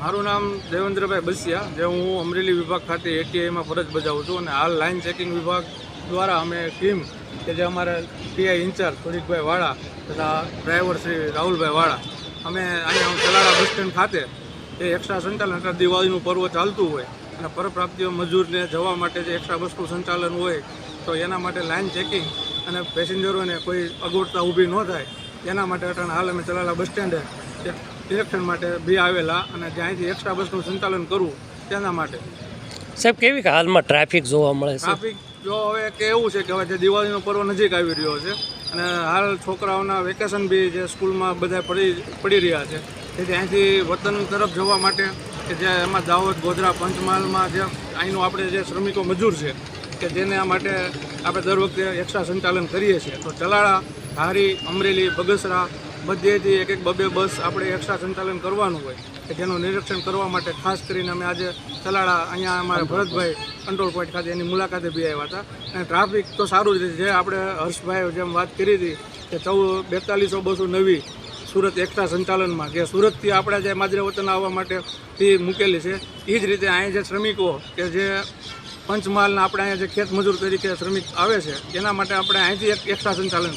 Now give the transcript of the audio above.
મારું નામ દેવેન્દ્રભાઈ બસિયા, જે હું અમરેલી વિભાગ ખાતે એટીઆઈમાં ફરજ બજાવું છું અને હાલ લાઇન ચેકિંગ વિભાગ દ્વારા અમે ટીમ કે જે અમારા પીઆઈ ઇન્ચાર્જ સુરીકભાઈ વાળા તથા ડ્રાઈવર શ્રી રાહુલભાઈ વાળા, અમે અહીંયા ચલાડા બસ સ્ટેન્ડ ખાતે એ એક્સ્ટ્રા સંચાલન એટલે દિવાળીનું પર્વ ચાલતું હોય અને પરપ્રાપ્તિઓ મજૂરને જવા માટે જે એક્સ્ટ્રા બસનું સંચાલન હોય, તો એના માટે લાઇન ચેકિંગ અને પેસેન્જરોને કોઈ અગવડતા ઊભી ન થાય, એના માટે અટાણે હાલ અમે ચલાલા બસ સ્ટેન્ડે ઇલેક્શન માટે બી આવેલા અને જ્યાંથી એક્સ્ટ્રા બસનું સંચાલન કરવું તેના માટે. સાહેબ કેવી હાલમાં ટ્રાફિક જોવા મળે છે? ટ્રાફિક જો હવે કે એવું છે કે હવે જે દિવાળીનો પર્વ નજીક આવી રહ્યો છે અને હાલ છોકરાઓના વેકેશન બી જે સ્કૂલમાં બધા પડી પડી રહ્યા છે. તેથી અહીંથી વતન તરફ જવા માટે કે જે એમાં દાહોદ ગોધરા પંચમહાલમાં જે અહીંનું આપણે જે શ્રમિકો મજૂર છે કે જેને માટે આપણે દર વખતે એક્સ્ટ્રા સંચાલન કરીએ છીએ. તો ચલાળા ધારી અમરેલી બગસરા બધેથી એક એક બબે બસ આપણે એક્સ્ટ્રા સંચાલન કરવાનું હોય કે જેનું નિરીક્ષણ કરવા માટે ખાસ કરીને અમે આજે ચલાડા અહીંયા અમારા ભરતભાઈ કંટ્રોલ પોઈન્ટ ખાતે એની મુલાકાતે બી આવ્યા હતા. અને ટ્રાફિક તો સારું જ જે આપણે હર્ષભાઈ જેમ વાત કરી હતી કે ચૌદ બેતાલીસો બસો નવી સુરત એકતા સંચાલનમાં કે સુરતથી આપણા જે માજરે વતન આવવા માટે ફી મૂકેલી છે એ જ રીતે અહીંયા જે શ્રમિકો કે જે પંચમહાલના આપણે અહીંયા જે ખેત મજૂર તરીકે શ્રમિક આવે છે એના માટે આપણે અહીંથી એક એકતા સંચાલન